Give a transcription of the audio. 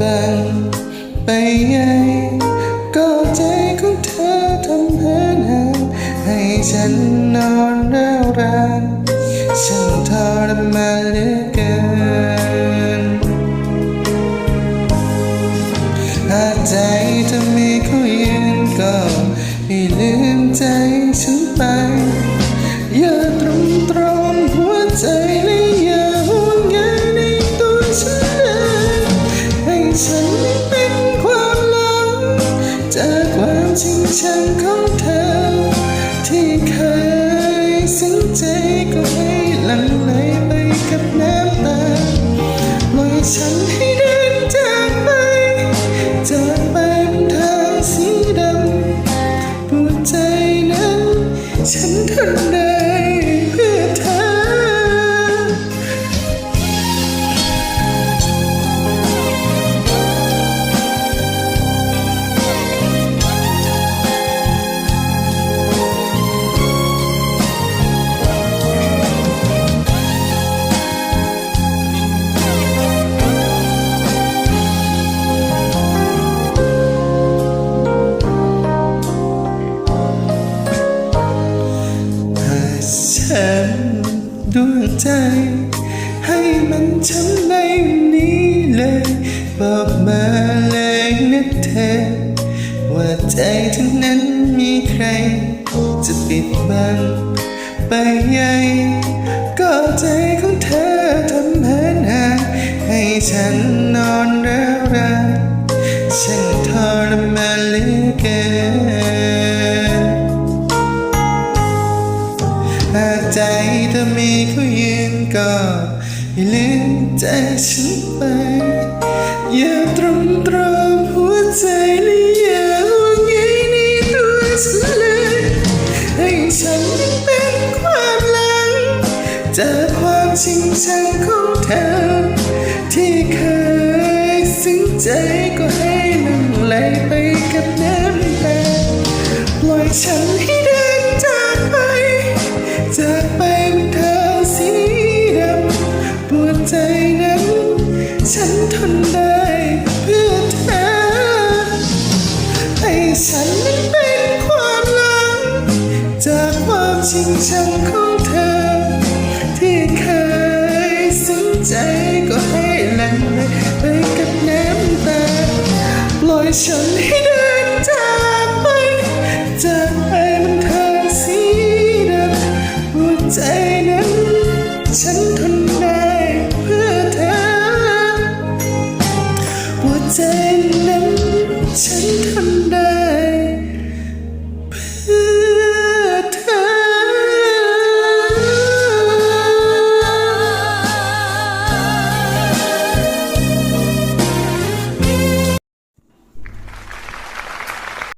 บังไปไง ก็ใจของเธอทำให้หาให้ฉันนอนเร้าวรานฉันทรมานเหลือเกินถ้าใจเธอมีเขายืนก็ให้ลืม ฉันของเธอ ที่เคยซึ้นใจก็ให้หลั่งไหลไปกับน้ำตาปล่อยฉันให้ ดวงใจ ให้มันช้ำในนี้เลย บอกมาเลยนะเธอ ว่าใจทั้งนั้นมีใคร จะปิดบังไปไงก็ใจของเธอทำให้หาให้ฉันนอนร้าวราฉันทรมานเหลือเกิน ใจเธอมีเขายืนก็อย่าลืมใจฉันไป อย่าตรมตรมหัวใจและอย่าห่วงใยในตัวฉันเลยให้ฉันเป็นความหลังจากความจริงชังของเธอ ที่เคยซึ้งใจก็ให้นั่งไหลไปกับน้ำตาปล่อยฉัน ฉันนั้นเป็นความหลัง จากความจริงชังของเธอ ที่เคยซึ้งใจก็ให้หลั่งไหลไปกับน้ำตาปล่อยฉันให้